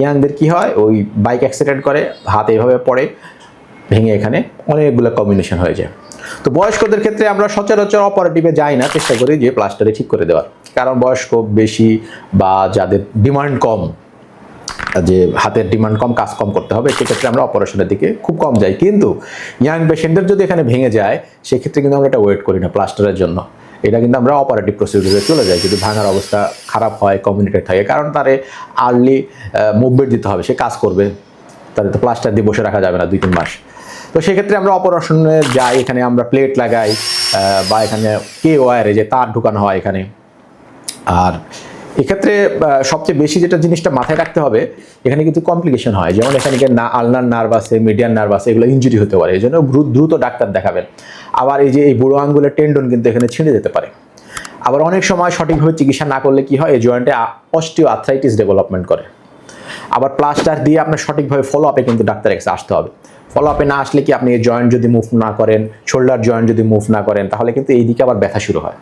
ইয়াংদের কি হয়? ওই বাইক অ্যাক্সিডেন্ট করে, হাত এইভাবে পড়ে, ভেঙে এখানে অনেকগুলো কম্বিনেশন হয়ে যায়। তো বয়স্কদের ক্ষেত্রে আমরা সচরাচর অপারেটিভে যাই না, চেষ্টা করি যে প্লাস্টারে ঠিক করে দেওয়ার। কারণ বয়স্ক বেশি বা যাদের ডিমান্ড কম, যে হাতের ডিমান্ড কম, কাজ কম করতে হবে, সেক্ষেত্রে আমরা অপারেশনের দিকে খুব কম যাই। কিন্তু ইয়াং পেশেন্টদের যদি এখানে ভেঙে যায়, সেক্ষেত্রে কিন্তু আমরা এটা ওয়েট করি না প্লাস্টারের জন্য। এটা কিন্তু আমরা অপারেটিভ প্রসিডিউরে চলে যাই। যদি ভাঙার অবস্থা খারাপ হয় কমিউনিকেট থাকে, কারণ তারে আর্লি মুভমেন্ট দিতে হবে, সে কাজ করবে। তাদের তো প্লাস্টার দিয়ে বসে রাখা যাবে না দুই, তিন মাস। তো সেক্ষেত্রে আমরা অপারেশনে যাই, এখানে আমরা প্লেট লাগাই বা এখানে কে ওয়ারে যে তার ঢুকানো হয় এখানে। আর এক্ষেত্রে সবচেয়ে বেশি যেটা জিনিসটা মাথায় রাখতে হবে, এখানে কিন্তু কমপ্লিকেশন হয়। যেমন এখানে না আলনার নার্ভ আছে মিডিয়ান নার্ভ আছে, এগুলো ইঞ্জুরি হতে পারে। এই জন্য দ্রু- দ্রুত ডাক্তার দেখাবেন। আবার এই যে এই বুড়ো আঙ্গুলের টেন্ডন কিন্তু এখানে ছিঁড়ে যেতে পারে। আবার অনেক সময় সঠিকভাবে চিকিৎসা না করলে কি হয়, এই জয়েন্টে অস্টিও আর্থ্রাইটিস ডেভেলপমেন্ট করে। আবার প্লাস্টার দিয়ে আপনার সঠিকভাবে ফলো আপে কিন্তু ডাক্তারের কাছে আসতে হবে। ফলো আপে না আসলে কি আপনি এই জয়েন্ট যদি মুভ না করেন শোল্ডার জয়েন্ট যদি মুভ না করেন, তাহলে কিন্তু এই দিকে আবার ব্যথা শুরু হয়।